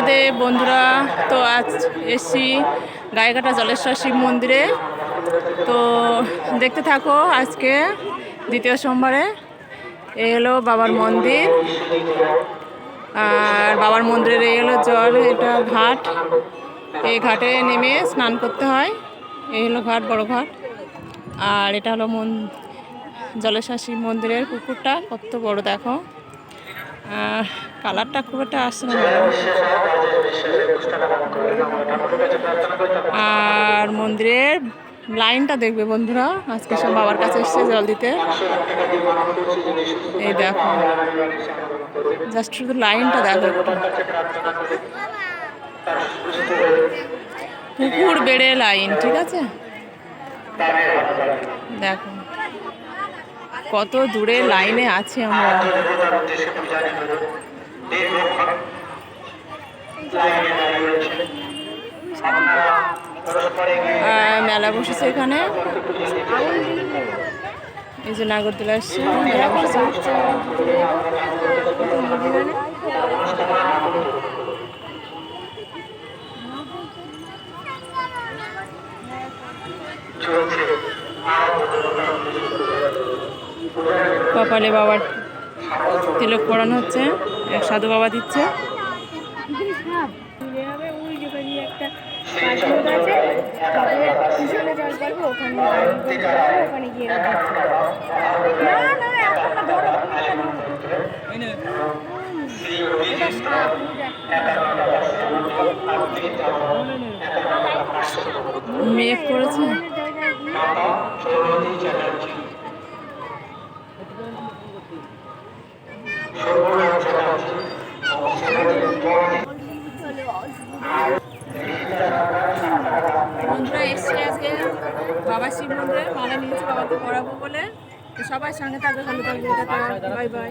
মহাদেব বন্ধুরা। তো আজ এসছি গায়েঘাটা জলেশ্বর শিব মন্দিরে। তো দেখতে থাকো আজকে দ্বিতীয় সোমবারে। এ হলো বাবার মন্দির। আর বাবার মন্দিরের এই হলো জল, এটা ঘাট। এই ঘাটে নেমে স্নান করতে হয়। এই হলো ঘাট, বড় ঘাট। আর এটা হলো মন, জলেশ্বর শিব মন্দিরের পুকুরটা। কত বড় দেখো। কালারটা খুব একটা আসছে না। আর মন্দিরের লাইনটা দেখবে বন্ধুরা। আজকে সব বাবার কাছে এসছে জল দিতে। এই দেখো। জাস্ট শুধু লাইনটা দেখো পুকুর বেড়ে লাইন, ঠিক আছে? দেখো। কত দূরে লাইনে আছি আমরা? মেলা বসেছে এখানে। এই যে নাগরদোলা এসছে মেলা বসেছে। কপালে বাবার তিলক পড়ানো হচ্ছে এক সাধু বাবা দিচ্ছে। ঘুরে হবে বন্ধুরা এসছে আজকে। বাবা শিব মন্দিরে মালা নিয়েছে, বাবাকে পড়াবো বলে। সবাই সঙ্গে থাকবে ভালো থাকবে বাই বাই।